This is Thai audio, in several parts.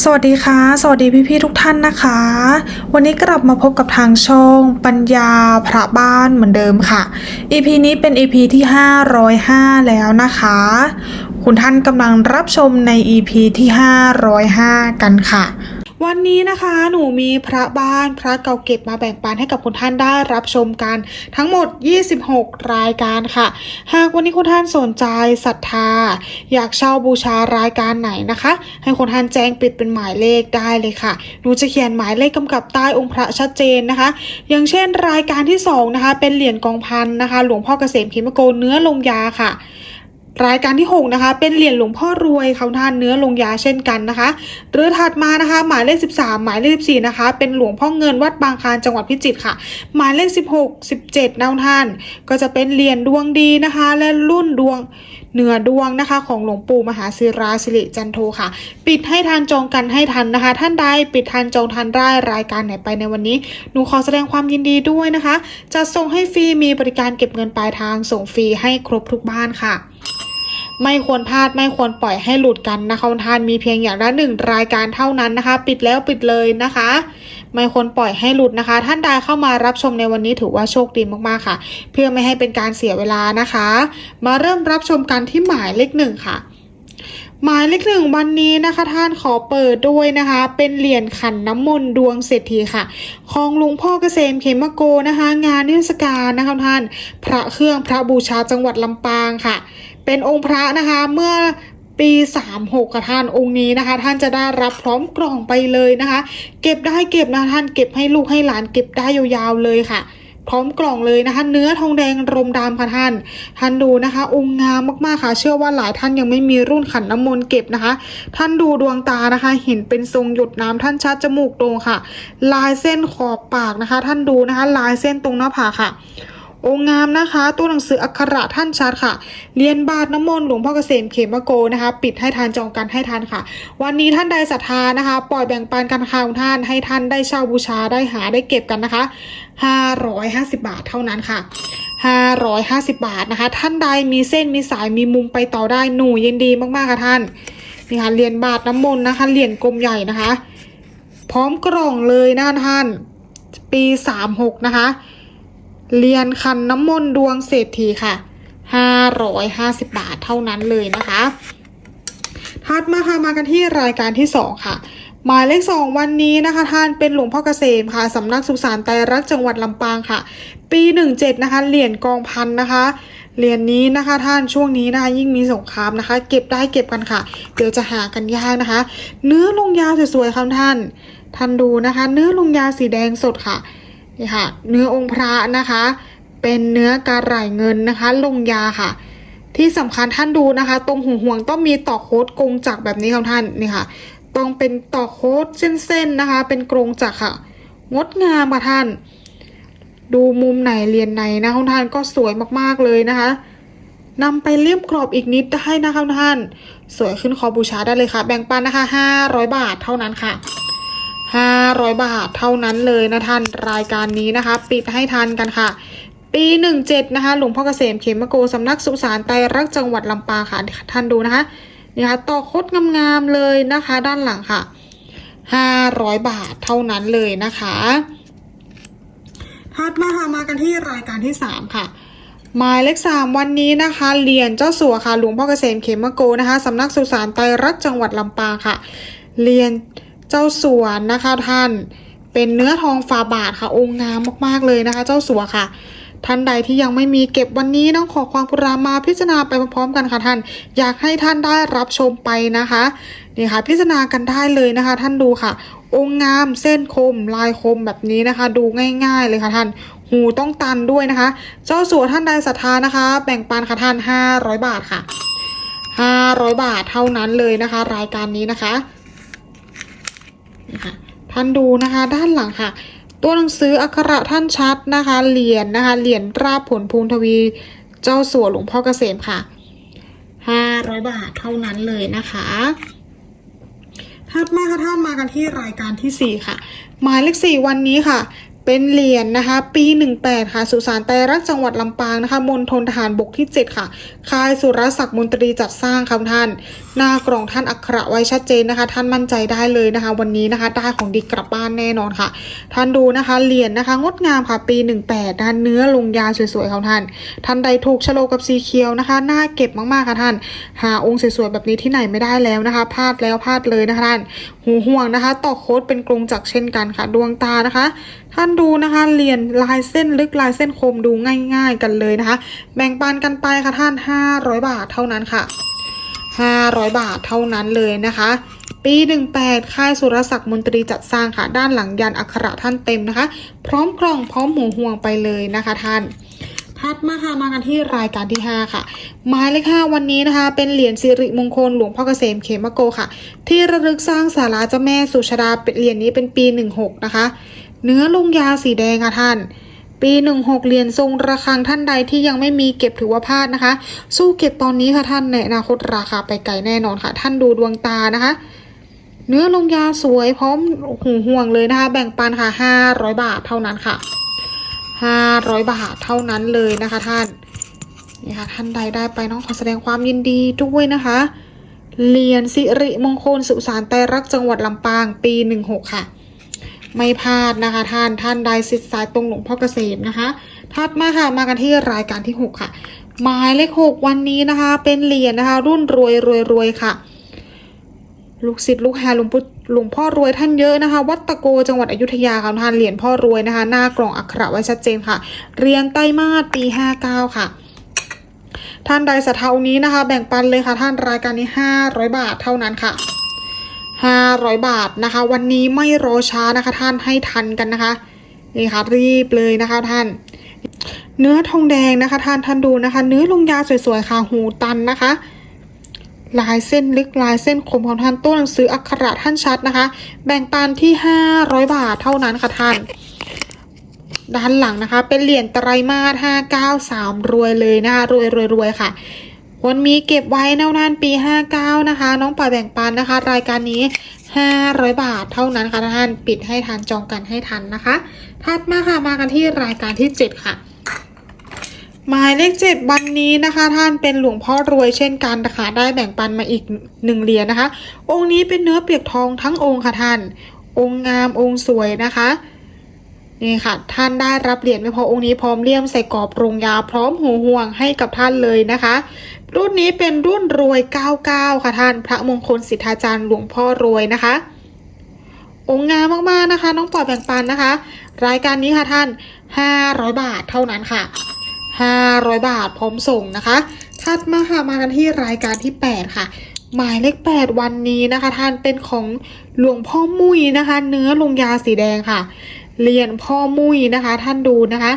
สวัสดีค่ะ สวัสดีพี่ๆทุกท่านนะคะ วันนี้กลับมาพบกับทางช่องปัญญาพระบ้านเหมือนเดิมค่ะ EP นี้เป็น EP ที่ 505 แล้วนะคะ คุณท่านกำลังรับชมใน EP ที่ 505 กันค่ะ วันนี้นะคะหนูมีพระบ้านพระเก่าเก็บมาแบ่งปันให้กับคุณท่านได้รับชมกัน ทั้งหมด 26 รายการค่ะ หากวันนี้คุณท่านสนใจศรัทธา อยากเช่าบูชารายการไหนนะคะ ให้คุณท่านแจ้งปิดเป็นหมายเลขได้เลยค่ะ หนูจะเขียนหมายเลขกำกับใต้องค์พระชัดเจนนะคะ อย่างเช่นรายการที่2นะคะเป็นเหรียญกองพันนะคะ หลวงพ่อเกษมเขมโกเนื้อลงยาค่ะ รายการที่ 6 นะคะ เป็นเหรียญหลวงพ่อรวยเขาทานเนื้อลงยาเช่นกันนะคะหรือถัดมานะคะ หมายเลข 13 หมายเลข 14 นะคะ เป็นหลวงพ่อเงินวัดบางคลานจังหวัดพิจิตรค่ะ หมายเลข 16 17นาท่าน ก็จะเป็นเหรียญดวงดีนะคะ และรุ่นดวง เหนือดวงนะคะ ของหลวงปู่มหาศิราสิริจันโทค่ะ ปิดให้ทันจองกันให้ทันนะคะ ท่านใดปิดทันจองทันได้รายการไหนไปในวันนี้ หนูขอแสดงความยินดีด้วยนะคะ จะส่งให้ฟรีมีบริการเก็บเงินปลายทางส่งฟรีให้ครบทุกบ้านค่ะ ไม่ควรพลาดไม่ควรปล่อยให้หลุดกันนะคะท่านมีเพียงอย่างละหนึ่งรายการเท่านั้นนะคะ ปิดแล้วปิดเลยนะคะ ไม่ควรปล่อยให้หลุดนะคะ ท่านใดเข้ามารับชมในวันนี้ถือว่าโชคดีมากๆค่ะ เพื่อไม่ให้เป็นการเสียเวลานะคะ มาเริ่มรับชมกันที่หมายเลขหนึ่งค่ะหมายเลขหนึ่งวันนี้นะคะท่านขอเปิดด้วยนะคะ เป็นเหรียญขันน้ำมนต์ดวงเศรษฐีค่ะ ของหลวงพ่อเกษมเขมโกนะคะ งานเทศกาลนะคะท่าน พระเครื่องพระบูชาจังหวัดลำปางค่ะ เป็นองค์พระนะคะเมื่อปี 36ค่ะท่านองค์นี้นะคะ ท่านจะได้รับพร้อมกล่องไปเลยนะคะ เก็บได้เก็บนะท่านเก็บให้ลูกให้หลานเก็บได้ยาวๆเลยค่ะ พร้อมกล่องเลยนะคะ เนื้อทองแดงรมดำค่ะท่าน ท่านดูนะคะ องค์งามมากๆค่ะ เชื่อว่าหลายท่านยังไม่มีรุ่นขันน้ำมนต์เก็บนะคะ ท่านดูดวงตานะคะ เห็นเป็นทรงหยดน้ำท่านชัดจมูกโด่งค่ะ ลายเส้นขอบปากนะคะ ท่านดูนะคะ ลายเส้นตรงหน้าผากค่ะ องค์งามนะคะ ตัวหนังสืออักขระท่านชัดค่ะ เรียนบาทน้ำมนต์หลวงพ่อเกษมเขมโกนะคะ ปิดให้ทานจองกันให้ทานค่ะ วันนี้ท่านใดศรัทธานะคะ ปล่อยแบ่งปันกันค่ะของท่านให้ท่านได้เช่าบูชาได้หาได้เก็บกันนะคะ 550 บาทเท่านั้นค่ะ 550 บาทนะคะ ท่านใดมีเส้นมีสายมีมุมไปต่อได้หนูยินดีมากๆค่ะท่านนี่ค่ะเหรียญบาทน้ำมนต์นะคะเหรียญกลมใหญ่นะคะ พร้อมกล่องเลยนะคะท่าน ปี 36 นะคะ เรียนคันน้ำมนต์ดวงเศรษฐีค่ะ 550 บาทเท่านั้นเลยนะคะถัดมาค่ะมากันที่รายการที่ 2 ค่ะ หมายเลข2วันนี้นะคะ ท่านเป็นหลวงพ่อเกษมค่ะสำนักสุสานไตรรักจังหวัดลำปางค่ะ ปี 17 นะคะเหรียญกองพันนะคะเหรียญนี้นะคะท่านช่วงนี้นะคะ ยิ่งมีสงครามนะคะ เก็บได้เก็บกันค่ะ เดี๋ยวจะหากันยากนะคะ เนื้อลงยาสวยๆค่ะท่าน ท่านดูนะคะ เนื้อลงยาสีแดงสดค่ะ นี่ค่ะ เนื้อองค์พระนะคะ เป็นเนื้อกระไหล่เงินนะคะ ลงยาค่ะ ที่สำคัญท่านดูนะคะ ตรงหูห่วงต้องมีต่อโค้ดกงจักแบบนี้ค่ะท่านนี่ค่ะ ต้องเป็นต่อโค้ดเส้นๆนะคะ เป็นกรงจักค่ะ งดงามค่ะท่าน ดูมุมไหนเรียนไหนนะของท่านก็สวยมากๆเลยนะคะนำไปเลี่ยมกรอบอีกนิดได้นะคะท่าน สวยขึ้นคอบูชาได้เลยค่ะ แบ่งปันนะคะ 500 บาทเท่านั้นค่ะ 500 บาทเท่านั้นเลยนะท่านรายการนี้นะคะ ปิดให้ทันกันค่ะ ปี 17 นะคะ หลวงพ่อเกษมเขมโกสำนักสุสานไตรรักษ์จังหวัดลำปางค่ะท่านดูนะคะนี่ค่ะต่อคดงามๆเลยนะคะ ด้านหลังค่ะ 500 บาทเท่านั้นเลยนะคะถัดมาค่ะมากันที่รายการที่ 3 ค่ะหมายเลขสามวันนี้นะคะเหรียญเจ้าสัวค่ะหลวงพ่อเกษมเขมโกนะคะสำนักสุสานไตรรักษ์จังหวัดลำปางค่ะเหรียญ เจ้าสัวนะคะท่าน เป็นเนื้อทองฝาบาทค่ะ องค์งามมากๆเลยนะคะ เจ้าสัวค่ะท่านใดที่ยังไม่มีเก็บวันนี้ต้องขอความกรุณามาพิจารณาไปพร้อมๆกันค่ะท่าน อยากให้ท่านได้รับชมไปนะคะนี่ค่ะ พิจารณากันได้เลยนะคะ ท่านดูค่ะ องค์งามเส้นคม ลายคมแบบนี้นะคะ ดูง่ายๆเลยค่ะท่าน หูต้องตันด้วยนะคะ เจ้าสัวท่านใดศรัทธานะคะ แบ่งปันค่ะท่าน 500 บาทค่ะ 500 บาทเท่านั้นเลยนะคะ รายการนี้นะคะ นะคะท่านดูนะคะด้านหลังค่ะ ตัวหนังสืออักขระท่านชัดนะคะเหรียญนะคะเหรียญราบผลภูมิทวีเจ้าสัวหลวงพ่อเกษมค่ะ500บาทเท่านั้นเลยนะคะถัดมาค่ะท่านมากันที่รายการที่4ค่ะ หมายเลข4วันนี้ค่ะ เป็นเหรียญนะคะ ปี 18 ค่ะสุสานไตรรักจังหวัดลำปางนะคะมณฑลทหารบกที่ 7 ค่ะค่ายสุรศักดิ์มนตรีจัดสร้างค่ะท่าน หน้ากล่องท่านอักขระไว้ชัดเจนนะคะ ท่านมั่นใจได้เลยนะคะ วันนี้นะคะได้ของดีกลับบ้านแน่นอนค่ะ ท่านดูนะคะเหรียญนะคะ งดงามค่ะ ปี 18นะคะเนื้อลงยาสวยๆของท่าน ท่านใดถูกชะโลกับสีเขียวนะคะน่าเก็บมากๆค่ะท่าน หาองค์สวยๆแบบนี้ที่ไหนไม่ได้แล้วนะคะพลาดแล้วพลาดเลยนะคะท่านหูห่วงนะคะต่อโค้ดเป็นกรงจักรเช่นกันค่ะ ดวงตานะคะท่านดูนะคะเหรียญลายเส้นลึกลายเส้นคมดูง่าย ๆ กันเลยนะคะ แบ่งปันกันไปค่ะท่าน 500 บาทเท่านั้นค่ะ 500 บาทเท่านั้นเลยนะคะ ปี 18 ค่ายสุรศักดิ์มนตรีจัดสร้างค่ะ ด้านหลังยันอักขระท่านเต็มนะคะ พร้อมกล่องพร้อมหูห่วงไปเลยนะคะท่านถัดมาค่ะมากันที่รายการที่ 5 ค่ะหมายเลข5วันนี้นะคะ เป็นเหรียญสิริมงคลหลวงพ่อเกษมเขมโกค่ะ ที่ระลึกสร้างศาลาเจ้าแม่สุชาดาเป็นเหรียญนี้เป็นปี 16 นะคะ เนื้อลุงยาสีแดงค่ะท่าน ปี 16 เหรียญทรงระฆังท่านใดที่ยังไม่มีเก็บถือว่าพลาดนะคะ สู้เก็บตอนนี้ค่ะท่านในอนาคตราคาไปไกลแน่นอนค่ะ ท่านดูดวงตานะคะ เนื้อลงยาสวยพร้อมหูห่วงเลยนะคะ แบ่งปันค่ะ 500 บาทเท่านั้นค่ะ 500 บาทเท่านั้นเลยนะคะ ท่านนี่ค่ะท่านใดได้ไปน้องขอแสดงความยินดีด้วยนะคะเหรียญสิริมงคลสุสานไตรรักจังหวัดลำปางปี 16 ค่ะ ไม่พลาดนะคะ ท่านท่านใดสิทธิ์สายตรงหลวงพ่อเกษมนะคะถัดมาค่ะมากันที่รายการที่ 6 ค่ะ หมายเลข 6 วันนี้นะคะ เป็นเหรียญนะคะ รุ่นรวยรวยรวยค่ะ ลูกศิษย์ลูกหาหลวงพ่อหลวงพ่อรวยท่านเยอะนะคะ วัดตะโกจังหวัดอยุธยาค่ะท่านเหรียญพ่อรวยนะคะ หน้ากล่องอักขระไว้ชัดเจนค่ะ เรียนไต้มาสปี 59 ค่ะท่านใดสะเทานี้นะคะ แบ่งปันเลยค่ะ ท่านรายการนี้ 500 บาทเท่านั้นค่ะ 500 บาทนะคะ วันนี้ไม่รอช้านะคะท่านให้ทันกันนะคะนี่ค่ะรีบเลยนะคะท่าน เนื้อทองแดงนะคะ ท่านท่านดูนะคะ เนื้อลงยาสวยๆค่ะหูตันนะคะ ลายเส้นลึกลายเส้นคมของท่านตัวหนังสืออักขระท่านชัดนะคะ แบ่งปันที่ 500 บาทเท่านั้นค่ะท่าน ด้านหลังนะคะ เป็นเหรียญไตรมาส593 รวยเลยนะคะรวยรวยรวยค่ะ วันมีเก็บไว้แนวนานปี 59 นะคะ น้องปล่อยแบ่งปันนะคะ รายการนี้ 500 บาทเท่านั้นค่ะท่านปิดให้ทันจองกันให้ทันนะคะ ถัดมาค่ะมากันที่รายการที่ 7 ค่ะหมายเลขเจ็ดวันนี้นะคะ ท่านเป็นหลวงพ่อรวยเช่นกันนะคะได้แบ่งปันมาอีกหนึ่งเหรียญนะคะ องค์นี้เป็นเนื้อเปียกทองทั้งองค์ค่ะท่าน องค์งามองค์สวยนะคะ นี่ค่ะ ท่านได้รับเหรียญไม่พอองค์นี้พร้อมเลี่ยมใส่กรอบโรงยาพร้อมหูห่วงให้กับท่านเลยนะคะ รุ่นนี้เป็นรุ่นรวย 99 ค่ะท่านพระมงคลสิทธาจารย์หลวงพ่อรวยนะคะองค์งามมากๆนะคะ น้องปอยแบ่งปันนะคะ รายการนี้ค่ะท่าน 500 บาทเท่านั้นค่ะ 500 บาทพร้อมส่งนะคะถัดมาค่ะมากันที่รายการที่ 8 ค่ะ หมายเลข 8 วันนี้นะคะ ท่านเป็นของหลวงพ่อมุ้ยนะคะ เนื้อลงยาสีแดงค่ะ เหรียญพ่อมุ้ยนะคะ ท่านดูนะคะ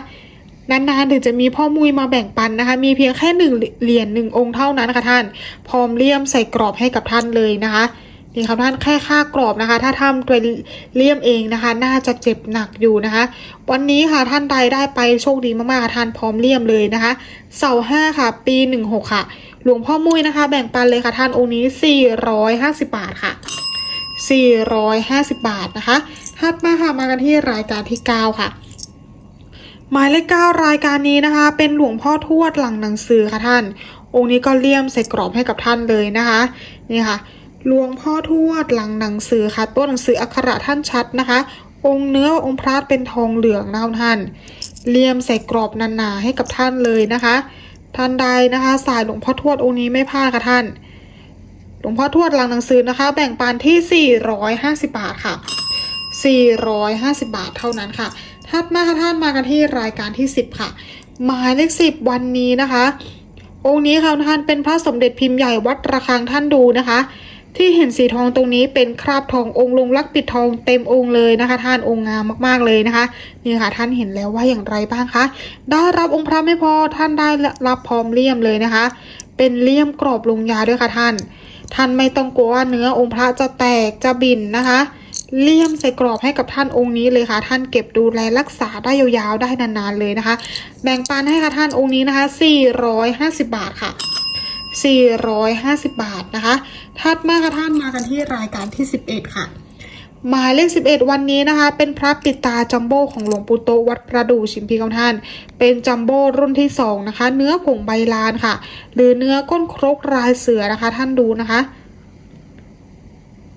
นานๆถึงจะมีพ่อมุ้ยมาแบ่งปันนะคะ มีเพียงแค่หนึ่งเหรียญหนึ่งองค์เท่านั้นนะคะท่าน พร้อมเลี่ยมใส่กรอบให้กับท่านเลยนะคะ นี่ครับท่านแค่ค่ากรอบนะคะ ถ้าทำตัวเลี่ยมเองนะคะ น่าจะเจ็บหนักอยู่นะคะ วันนี้ค่ะท่านใดได้ไปโชคดีมากๆค่ะท่านพร้อมเลี่ยมเลยนะคะ เสาห้าค่ะ ปีหนึ่งหกค่ะ หลวงพ่อมุ้ยนะคะ แบ่งปันเลยค่ะท่านองค์นี้สี่ร้อยห้าสิบบาทค่ะ สี่ร้อยห้าสิบบาทนะคะถัดมาค่ะมากันที่รายการที่เก้าค่ะ หมายเลขเก้ารายการนี้นะคะ เป็นหลวงพ่อทวดหลังหนังสือค่ะท่าน องค์นี้ก็เลี่ยมใส่กรอบให้กับท่านเลยนะคะนี่ค่ะหลวงพ่อทวดหลังหนังสือค่ะ ตัวหนังสืออักขระท่านชัดนะคะ องค์เนื้อองค์พระเป็นทองเหลืองนะคะท่านเลี่ยมใส่กรอบหนาๆให้กับท่านเลยนะคะ ท่านใดนะคะ สายหลวงพ่อทวดองค์นี้ไม่พลาดค่ะท่าน ลวงพ่อทวดหลังหนังสือนะคะ แบ่งปันที่ 450 บาทค่ะ 450 บาทเท่านั้นค่ะถัดมาค่ะท่านมากันที่รายการที่ 10 ค่ะ หมายเลข10วันนี้นะคะ องค์นี้ค่ะท่านเป็นพระสมเด็จพิมพ์ใหญ่วัดระฆังท่านดูนะคะ ที่เห็นสีทองตรงนี้เป็นคราบทององค์ลงลักปิดทองเต็มองค์เลยนะคะ ท่านองค์งามมากๆเลยนะคะนี่ค่ะท่านเห็นแล้วว่าอย่างไรบ้างคะได้รับองค์พระไม่พอท่านได้รับพร้อมเลี่ยมเลยนะคะ เป็นเลี่ยมกรอบลงยาด้วยค่ะท่าน ท่านไม่ต้องกลัวว่าเนื้อองค์พระจะแตกจะบินนะคะ เลี่ยมใส่กรอบให้กับท่านองค์นี้เลยค่ะ ท่านเก็บดูแลรักษาได้ยาวๆได้นานๆเลยนะคะ แบ่งปันให้ค่ะท่านองค์นี้นะคะ 450 บาทค่ะ 450 บาทนะคะถัดมาค่ะท่านมากันที่รายการที่ 11 ค่ะ หมายเลข 11 วันนี้นะคะ เป็นพระปิดตาจัมโบ้ของหลวงปู่โตวัดประดู่ชิมพีของท่าน เป็นจัมโบ้รุ่นที่ 2 นะคะ เนื้อผงใบลานค่ะ หรือเนื้อก้นครกลายเสือนะคะ ท่านดูนะคะ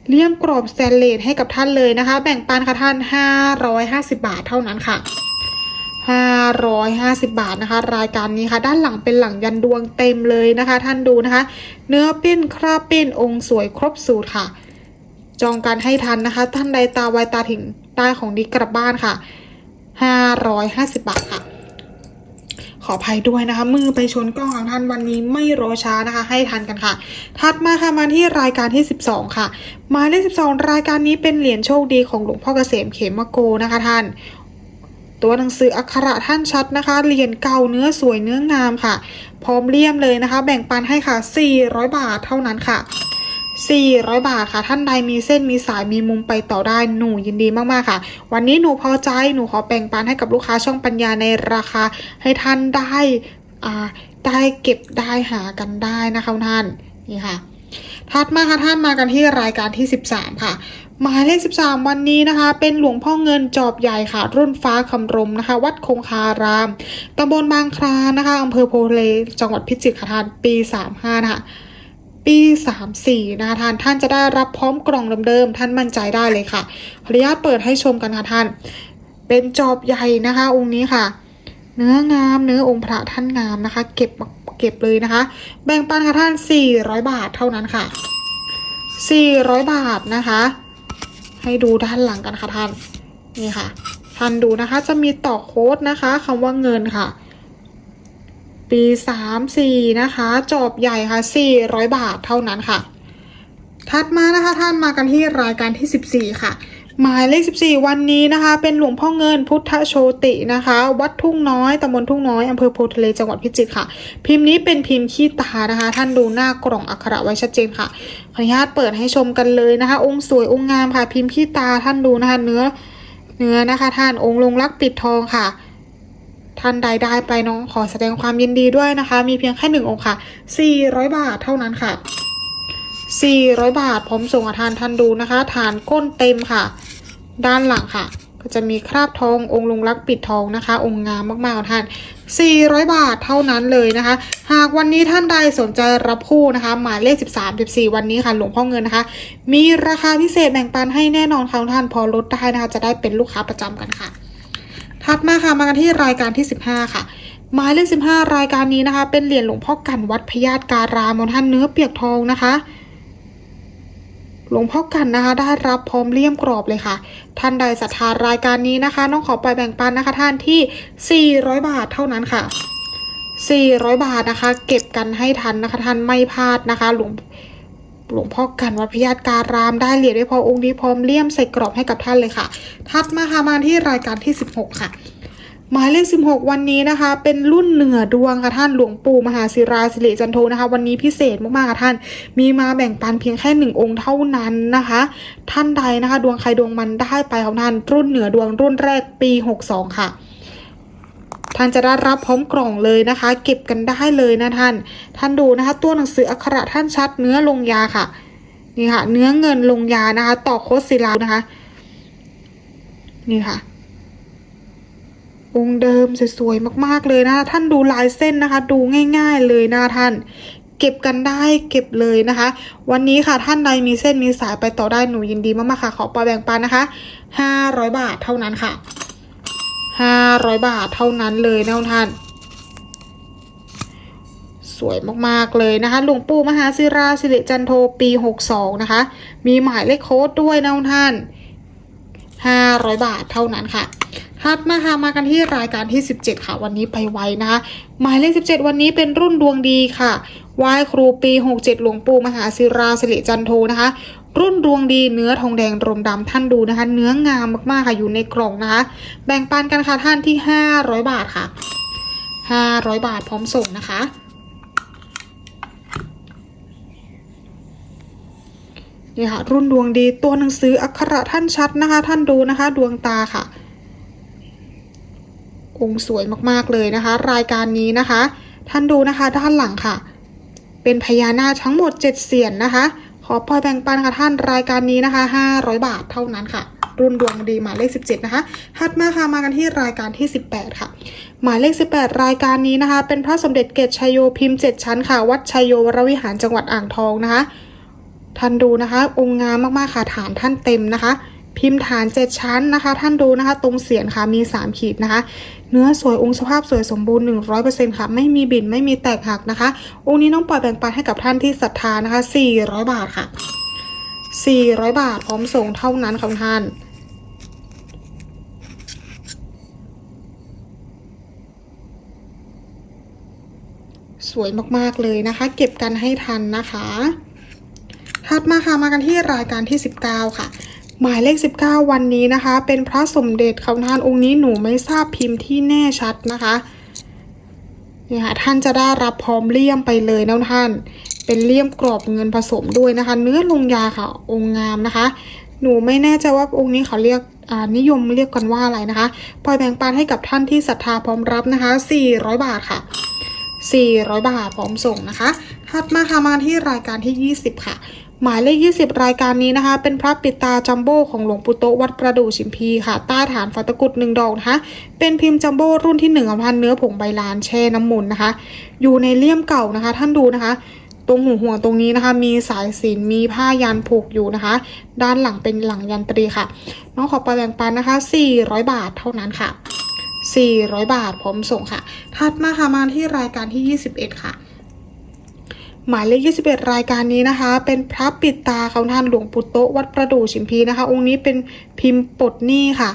เลี่ยมกรอบสแตนเลสให้กับท่านเลยนะคะ แบ่งปันค่ะท่าน 550 บาทเท่านั้นค่ะ 550 บาทนะคะ รายการนี้ค่ะ ด้านหลังเป็นหลังยันดวงเต็มเลยนะคะ ท่านดูนะคะ เนื้อปิ้นคราบปิ้นองค์สวยครบสูตรค่ะ จองการให้ทันนะคะ ท่านใดตาไวตาถึงได้ของดีกลับบ้านค่ะ 550 บาทค่ะ ขออภัยด้วยนะคะ มือไปชนกล้องของท่านวันนี้ไม่รอช้านะคะ ให้ทันกันค่ะ ถัดมาค่ะมาที่รายการที่ 12 ค่ะหมายเลข12 รายการนี้เป็นเหรียญโชคดีของหลวงพ่อเกษมเขมโกนะคะท่านตัวหนังสืออักขระท่านชัดนะคะ เหรียญเก่าเนื้อสวยเนื้องามค่ะ พร้อมเลี่ยมเลยนะคะ แบ่งปันให้ค่ะ 400 บาทเท่านั้นค่ะ 400 บาทค่ะ ท่านใดมีเส้นมีสายมีมุมไปต่อได้หนูยินดีมากๆค่ะ วันนี้หนูพอใจหนูขอแบ่งปันให้กับลูกค้าช่องปัญญาในราคา ให้ท่านได้ได้เก็บได้หากันได้นะคะท่านนี่ค่ะถัดมาค่ะท่านมากันที่รายการที่ 13 ค่ะ หมายเลข 13 วันนี้นะคะ เป็นหลวงพ่อเงินจอบใหญ่ค่ะ รุ่นฟ้าคำรมนะคะ วัดคงคารามตำบลบางคลานะคะอำเภอโพเลจังหวัดพิจิตรค่ะท่านปี 35 นะคะ ปี 34 นะคะท่านท่านจะได้รับพร้อมกล่องเดิมๆท่านมั่นใจได้เลยค่ะขออนุญาตเปิดให้ชมกันค่ะท่าน เป็นจอบใหญ่นะคะ องค์นี้ค่ะ เนื้องามเนื้อองค์พระท่านงามนะคะ เก็บเก็บเลยนะคะ แบ่งปันค่ะท่าน 400 บาทเท่านั้นค่ะ 400 บาทนะคะ ให้ดูด้านหลังกันค่ะท่านนี่ค่ะท่านดูนะคะจะมีต่อโค้ดนะคะคำว่าเงินค่ะ ปีสามสี่นะคะ จอบใหญ่ค่ะสี่ร้อยบาทเท่านั้นค่ะ ถัดมานะคะท่านมากันที่รายการที่สิบสี่ค่ะ หมายเลขสิบสี่วันนี้นะคะ เป็นหลวงพ่อเงินพุทธโชตินะคะ วัดทุ่งน้อยตำบลทุ่งน้อยอำเภอโพทะเลจังหวัดพิจิตรค่ะ พิมพ์นี้เป็นพิมพ์ขี้ตานะคะ ท่านดูหน้ากล่องอักขระไว้ชัดเจนค่ะขออนุญาตเปิดให้ชมกันเลยนะคะ องค์สวยองค์งามค่ะ พิมพ์ขี้ตาท่านดูนะคะเนื้อเนื้อนะคะ ท่านองค์ลงรักปิดทองค่ะ ท่านใดได้ไปน้องขอแสดงความยินดีด้วยนะคะ มีเพียงแค่หนึ่งองค์ค่ะ 400 บาทเท่านั้นค่ะ 400 บาทพร้อมส่งอาทานท่านดูนะคะ ฐานก้นเต็มค่ะ ด้านหลังค่ะ ก็จะมีคราบทององค์ลงรักปิดทองนะคะ องค์งามมากๆค่ะท่าน 400 บาทเท่านั้นเลยนะคะ หากวันนี้ท่านใดสนใจรับคู่นะคะ หมายเลข 13 14 วันนี้ค่ะ หลวงพ่อเงินนะคะ มีราคาพิเศษแบ่งปันให้แน่นอนค่ะท่านพอลดได้นะคะจะได้เป็นลูกค้าประจำกันค่ะ ถัดมาค่ะมากันที่รายการที่ 15 ค่ะ หมายเลข 15 รายการนี้นะคะ เป็นเหรียญหลวงพ่อกันวัดพญาตการามของท่านเนื้อเปียกทองนะคะหลวงพ่อกันนะคะ ได้รับพร้อมเลี่ยมกรอบเลยค่ะ ท่านใดศรัทธารายการนี้นะคะน้องขอปล่อยแบ่งปันนะคะ ท่านที่ 400 บาทเท่านั้นค่ะ 400 บาทนะคะ เก็บกันให้ทันนะคะ ท่านไม่พลาดนะคะ หลวง หลวงพ่อกันวัดพญาตการาม ได้เหรียญได้พอองค์นี้พร้อมเลี่ยมใส่กรอบให้กับท่านเลยค่ะถัดมาค่ะมาที่รายการที่ 16 ค่ะหมายเลข 16 วันนี้นะคะ เป็นรุ่นเหนือดวงค่ะท่านหลวงปู่มหาศิราสิริจันโทนะคะ วันนี้พิเศษมากๆค่ะท่าน มีมาแบ่งปันเพียงแค่หนึ่งองค์เท่านั้นนะคะ ท่านใดนะคะ ดวงใครดวงมันได้ไปของท่านรุ่นเหนือดวงรุ่นแรกปี 62 ค่ะ ท่านจะได้รับพร้อมกล่องเลยนะคะ เก็บกันได้เลยนะท่าน ท่านดูนะคะ ตัวหนังสืออักขระท่านชัดเนื้อลงยาค่ะ นี่ค่ะ เนื้อเงินลงยานะคะ ต่อโคศิลานะคะ นี่ค่ะ องค์เดิมสวยๆมากๆเลยนะ ท่านดูลายเส้นนะคะ ดูง่าย ๆเลยนะท่าน เก็บกันได้เก็บเลยนะคะ วันนี้ค่ะท่านใดมีเส้นมีสายไปต่อได้หนูยินดีมากๆค่ะ ขอปอแบ่งปันนะคะ500บาทเท่านั้นค่ะ 500บาทเท่านั้นเลยนะท่าน สวยมากๆเลยนะคะหลวงปู่มหาศิราสิริจันโทปี62นะคะ มีหมายเลขโค้ดด้วยนะท่าน500บาทเท่านั้นค่ะถัดมาค่ะมากันที่รายการที่ 17 ค่ะ วันนี้ไปไวนะคะหมายเลข 17 วันนี้เป็นรุ่นดวงดีค่ะไหว้ครูปี 67 หลวงปู่มหาศิราสิริจันโทนะคะ รุ่นดวงดีเนื้อทองแดงรมดำท่านดูนะคะ เนื้องามมากๆค่ะอยู่ในกล่องนะคะ แบ่งปันกันค่ะท่านที่ 500 บาทค่ะ 500 บาทพร้อมส่งนะคะ นี่ค่ะ รุ่นดวงดีตัวหนังสืออักขระท่านชัดนะคะ ท่านดูนะคะ ดวงตาค่ะ องค์สวยมากๆเลยนะคะ รายการนี้นะคะ ท่านดูนะคะด้านหลังค่ะ เป็นพญานาคทั้งหมดเจ็ดเสียนนะคะ ขอปล่อยแบ่งปันค่ะท่านรายการนี้นะคะ500 บาทเท่านั้นค่ะ รุ่นดวงดีหมายเลข 17 นะคะถัดมาค่ะมากันที่รายการที่ 18 ค่ะ หมายเลข 18 รายการนี้นะคะ เป็นพระสมเด็จเกตชัยโยพิมพ์ 7 ชั้นค่ะ วัดชัยโยวรวิหารจังหวัดอ่างทองนะคะท่านดูนะคะ องค์งามมากๆค่ะฐานท่านเต็มนะคะ พิมพ์ฐาน 7 ชั้นนะคะ ท่านดูนะคะ ตรงเสียนค่ะมี 3 ขีดนะคะ เนื้อสวยองค์สภาพสวยสมบูรณ์ 100%ค่ะ ไม่มีบินไม่มีแตกหักนะคะ องค์นี้น้องปล่อยแบ่งปันให้กับท่านที่ศรัทธานะคะ 400 บาทค่ะ 400 บาทพร้อมส่งเท่านั้นค่ะท่านสวยมาก ๆ เลยนะคะ เก็บกันให้ทันนะคะ ถัดมาค่ะ มากันที่รายการที่ 19 ค่ะ หมายเลข 19 วันนี้นะคะ เป็นพระสมเด็จคำทานองค์นี้หนูไม่ทราบพิมพ์ที่แน่ชัดนะคะเนี่ยค่ะท่านจะได้รับพร้อมเลี่ยมไปเลยนะท่าน เป็นเลี่ยมกรอบเงินผสมด้วยนะคะ เนื้อลงยาค่ะ องค์งามนะคะ หนูไม่แน่ใจว่าองค์นี้เขาเรียกนิยมเรียกกันว่าอะไรนะคะปล่อยแบ่งปันให้กับท่านที่ศรัทธาพร้อมรับนะคะ 400 บาทค่ะ 400 บาทพร้อมส่งนะคะถัดมาค่ะมาที่รายการที่ 20 ค่ะ หมายเลข 20 รายการนี้นะคะ เป็นพระปิดตาจัมโบ้ของหลวงปู่โตวัดประดู่ชิมพีค่ะ ใต้ฐานฝัตะกุดหนึ่งดอกนะคะ เป็นพิมพ์จัมโบ้รุ่นที่1ของพันเนื้อผงใบลานแช่น้ำมนต์นะคะ อยู่ในเลี่ยมเก่านะคะ ท่านดูนะคะ ตรงหูห่วงตรงนี้นะคะ มีสายสินมีผ้ายันผูกอยู่นะคะ ด้านหลังเป็นหลังยันตรีค่ะ น้องขอไปแบ่งปันนะคะ 400 บาทเท่านั้นค่ะ 400 บาทพร้อมส่งค่ะ ถัดมาค่ะมาที่รายการที่ 21 ค่ะ หมายเลข 21 รายการนี้นะคะ เป็นพระปิดตาเขาท่านหลวงปู่โตวัดประดู่ชิมพีนะคะ องค์นี้เป็นพิมพ์ปลดหนี้ค่ะ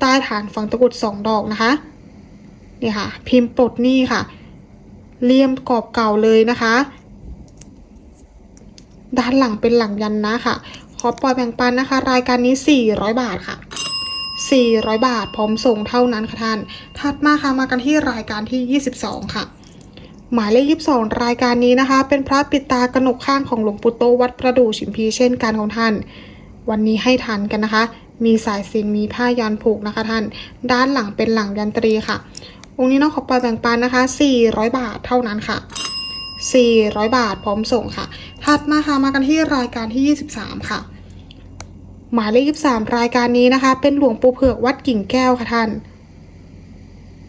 ใต้ฐานฝังตะกุดสองดอกนะคะนี่ค่ะ พิมพ์ปลดหนี้ค่ะเลี่ยมกรอบเก่าเลยนะคะ ด้านหลังเป็นหลังยันนะค่ะ ขอปล่อยแบ่งปันนะคะ รายการนี้ 400 บาทค่ะ 400 บาทพร้อมส่งเท่านั้นค่ะท่าน ถัดมาค่ะมากันที่รายการที่ 22 ค่ะ หมายเลข22รายการนี้นะคะ เป็นพระปิดตากระหนกข้างของหลวงปู่โตวัดประดู่ชิมพีเช่นกันของท่าน วันนี้ให้ทันกันนะคะ มีสายสินมีผ้ายันผูกนะคะท่าน ด้านหลังเป็นหลังยันตรีค่ะ องค์นี้น้องขอปล่อยแบ่งปันนะคะ400บาทเท่านั้นค่ะ400บาทพร้อมส่งค่ะ ถัดมาค่ะมากันที่รายการที่23ค่ะ หมายเลข23รายการนี้นะคะ เป็นหลวงปู่เผือกวัดกิ่งแก้วค่ะท่าน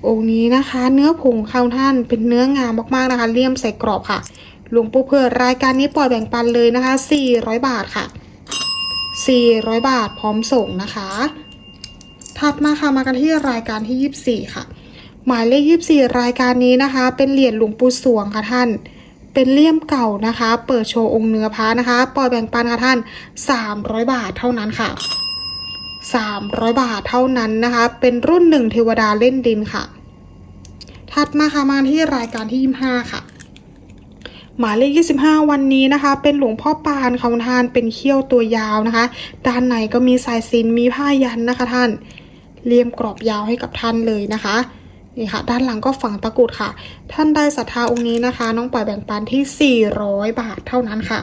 องค์นี้นะคะ เนื้อผงเขาท่านเป็นเนื้องามมากๆนะคะเลี่ยมใส่กรอบค่ะหลวงปู่เผือรายการนี้ปล่อยแบ่งปันเลยนะคะ 400 บาทค่ะ 400 บาทพร้อมส่งนะคะ ถัดมาค่ะมากันที่รายการที่ 24 ค่ะ หมายเลข 24 รายการนี้นะคะ เป็นเหรียญหลวงปู่สวงค่ะท่าน เป็นเลี่ยมเก่านะคะ เปิดโชว์องค์เนื้อพระนะคะ ปล่อยแบ่งปันค่ะท่าน 300 บาทเท่านั้นค่ะ 300 บาทเท่านั้นนะคะ เป็นรุ่นหนึ่งเทวดาเล่นดินค่ะ ถัดมาค่ะมาที่รายการที่ 25 ค่ะ หมายเลข 25 วันนี้นะคะ เป็นหลวงพ่อปานคำทานเป็นเขี้ยวตัวยาวนะคะ ด้านในก็มีสายสินมีผ้ายันนะคะท่านเลี่ยมกรอบยาวให้กับท่านเลยนะคะนี่ค่ะ ด้านหลังก็ฝังตะกรุดค่ะ ท่านได้ศรัทธาองค์นี้นะคะ น้องปล่อยแบ่งปันที่ 400 บาทเท่านั้นค่ะ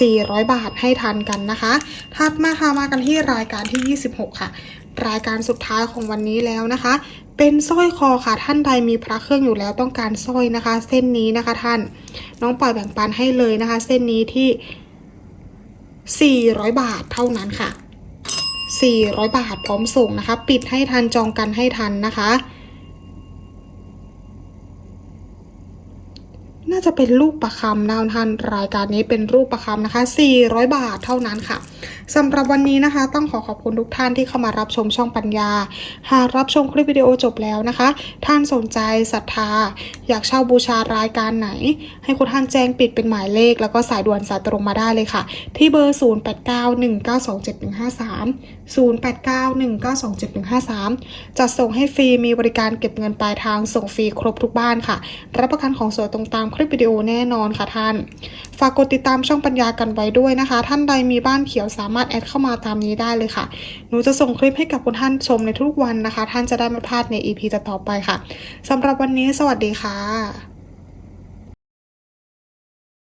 400 บาทให้ทันกันนะคะ ถัดมาค่ะมากันที่รายการที่ 26 ค่ะ รายการสุดท้ายของวันนี้แล้วนะคะ เป็นสร้อยคอค่ะท่านใดมีพระเครื่องอยู่แล้วต้องการสร้อยนะคะ เส้นนี้นะคะท่าน น้องปล่อยแบ่งปันให้เลยนะคะ เส้นนี้ที่ 400 บาทเท่านั้นค่ะ 400 บาทพร้อมส่งนะคะ ปิดให้ทันจองกันให้ทันนะคะ น่าจะเป็นรูปประคำนะท่านรายการนี้เป็นรูปประคำนะคะ 400 บาทเท่านั้นค่ะ สำหรับวันนี้นะคะ ต้องขอขอบคุณทุกท่านที่เข้ามารับชมช่องปัญญา หากรับชมคลิปวิดีโอจบแล้วนะคะ ท่านสนใจศรัทธา อยากเช่าบูชารายการไหน ให้คุณท่านแจ้งปิดเป็นหมายเลข แล้วก็สายด่วนสายตรงมาได้เลยค่ะ ที่เบอร์ 0891927153 0891927153จะส่งให้ฟรีมีบริการเก็บเงินปลายทางส่งฟรีครบทุกบ้านค่ะ รับประกันของสวยตรงตามคลิปวิดีโอแน่นอนค่ะท่าน ฝากกดติดตามช่องปัญญากันไว้ด้วยนะคะ ท่านใดมีบ้านเขียวสามารถแอดเข้ามาตามนี้ได้เลยค่ะ หนูจะส่งคลิปให้กับคุณท่านชมในทุกวันนะคะ ท่านจะได้ไม่พลาดใน EP ต่อๆไปค่ะสำหรับวันนี้สวัสดีค่ะ